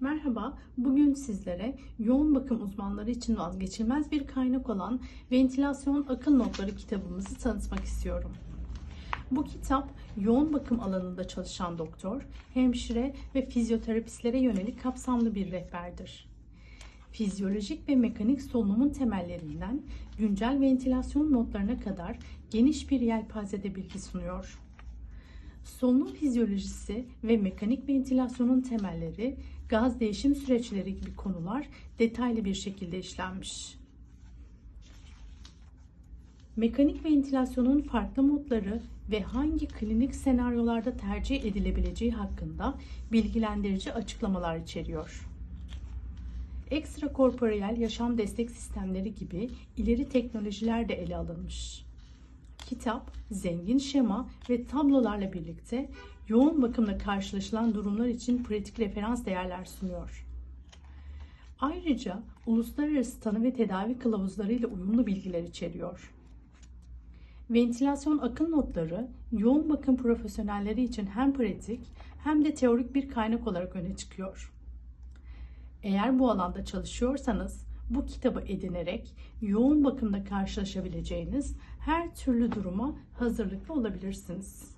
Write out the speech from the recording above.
Merhaba, bugün sizlere yoğun bakım uzmanları için vazgeçilmez bir kaynak olan Ventilasyon Akıl Notları kitabımızı tanıtmak istiyorum. Bu kitap yoğun bakım alanında çalışan doktor, hemşire ve fizyoterapistlere yönelik kapsamlı bir rehberdir. Fizyolojik ve mekanik solunumun temellerinden güncel ventilasyon notlarına kadar geniş bir yelpazede bilgi sunuyor. Solunum fizyolojisi ve mekanik ventilasyonun temelleri, gaz değişim süreçleri gibi konular detaylı bir şekilde işlenmiş. Mekanik ventilasyonun farklı modları ve hangi klinik senaryolarda tercih edilebileceği hakkında bilgilendirici açıklamalar içeriyor. Ekstrakorporeal yaşam destek sistemleri gibi ileri teknolojiler de ele alınmış. Kitap, zengin şema ve tablolarla birlikte yoğun bakımla karşılaşılan durumlar için pratik referans değerler sunuyor. Ayrıca uluslararası tanı ve tedavi kılavuzlarıyla uyumlu bilgiler içeriyor. Ventilasyon akıl notları yoğun bakım profesyonelleri için hem pratik hem de teorik bir kaynak olarak öne çıkıyor. Eğer bu alanda çalışıyorsanız bu kitabı edinerek yoğun bakımda karşılaşabileceğiniz her türlü duruma hazırlıklı olabilirsiniz.